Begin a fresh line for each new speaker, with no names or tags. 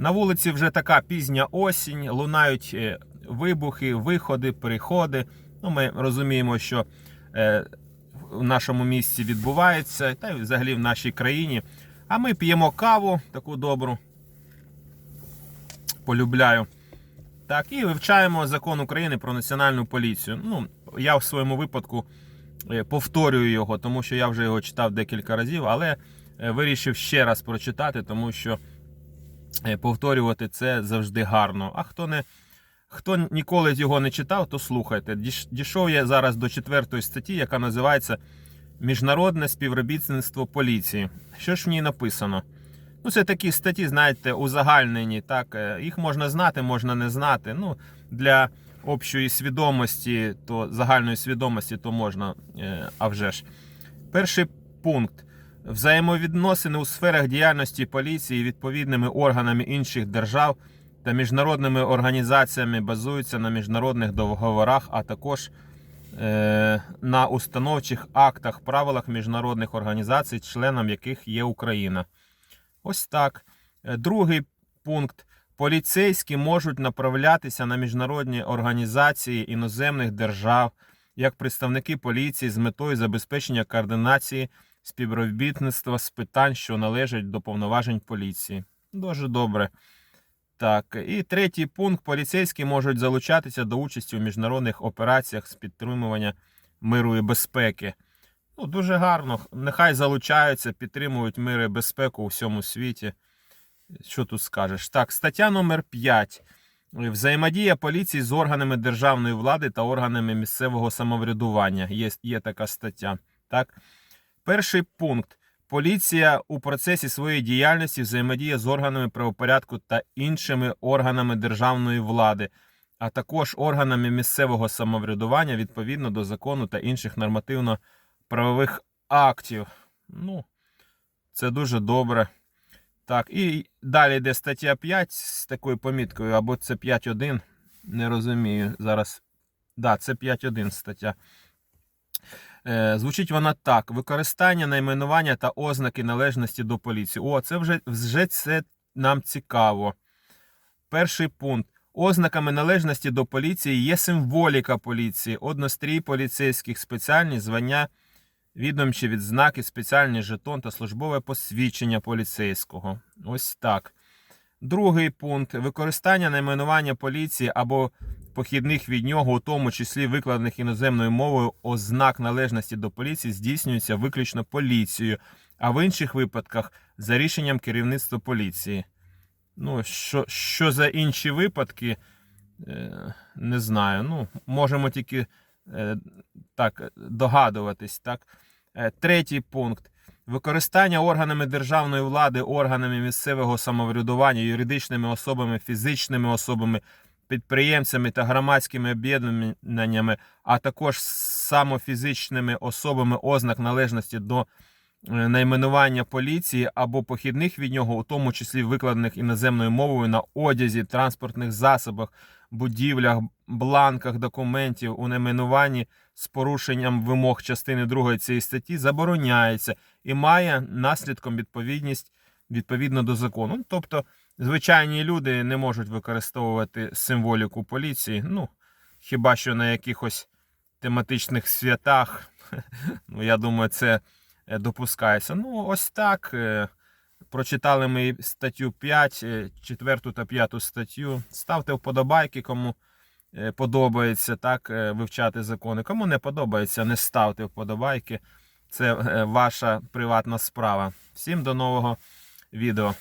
На вулиці вже така пізня осінь, лунають е, вибухи, виходи, приходи. Ну, ми розуміємо, що е, в нашому місті відбувається, та й взагалі в нашій країні. А ми п'ємо каву таку добру. Полюбляю. Так, і вивчаємо закон України про національну поліцію. Ну, я в своєму випадку е, повторюю його, тому що я вже його читав декілька разів, але вирішив ще раз прочитати, тому що повторювати це завжди гарно. А хто не хто ніколи його не читав, то слухайте. Дійшов я зараз до четвертої статті, яка називається Міжнародне співробітництво поліції. Що ж в ній написано? Ну, це такі статті, знаєте, узагальнені. Так, е, їх можна знати, можна не знати. Ну, для общої свідомості, то загальної свідомості, то можна, е, а вже ж. Перший пункт. Взаємовідносини у сферах діяльності поліції відповідними органами інших держав та міжнародними організаціями базуються на міжнародних договорах, а також е, на установчих актах, правилах міжнародних організацій, членом яких є Україна. Ось так. Е, Другий пункт. Поліцейські можуть направлятися на міжнародні організації іноземних держав як представники поліції з метою забезпечення координації співробітництва з питань, що належать до повноважень поліції. Дуже добре. Так, і третій пункт. Поліцейські можуть залучатися до участі у міжнародних операціях з підтримування миру і безпеки. Ну, дуже гарно. Нехай залучаються, підтримують мир і безпеку у всьому світі. Що тут скажеш? Так, стаття номер 5. Взаємодія поліції з органами державної влади та органами місцевого самоврядування. Є, є така стаття. Так? Перший пункт. Поліція у процесі своєї діяльності взаємодіє з органами правопорядку та іншими органами державної влади, а також органами місцевого самоврядування відповідно до закону та інших нормативно-правових актів. Ну, це дуже добре. Так, і далі йде стаття 5 з такою поміткою, або це 5.1. Не розумію зараз. Да, це 5.1 стаття. Е, звучить вона так: використання найменування та ознаки належності до поліції. О, це вже, вже це нам цікаво. Перший пункт. Ознаками належності до поліції є символіка поліції, однострій поліцейських, спеціальні звання, відомчі відзнаки, спеціальний жетон та службове посвідчення поліцейського. Ось так. Другий пункт. Використання найменування поліції або похідних від нього, у тому числі викладених іноземною мовою, ознак належності до поліції здійснюється виключно поліцією, а в інших випадках за рішенням керівництва поліції. Ну, що, що за інші випадки, е, не знаю. Ну, можемо тільки е, так догадуватись. Так? Е, третій пункт. Використання органами державної влади, органами місцевого самоврядування, юридичними особами, фізичними особами, підприємцями та громадськими об'єднаннями, а також самофізичними особами ознак належності до е, найменування поліції або похідних від нього, у тому числі викладених іноземною мовою на одязі, транспортних засобах, будівлях, бланках документів у найменуванні з порушенням вимог частини 2 цієї статті забороняється і має наслідком відповідність відповідно до закону. Ну, Тобто, звичайні люди не можуть використовувати символіку поліції. Ну, хіба що на якихось тематичних святах. Ну, я думаю, це е, допускається. Ну, ось так. е, Прочитали ми статтю 5, 4 та 5 статтю. Ставте вподобайки, кому е, подобається так е, вивчати закони. Кому не подобається, не ставте вподобайки. Це е, ваша приватна справа. Всім до нового відео.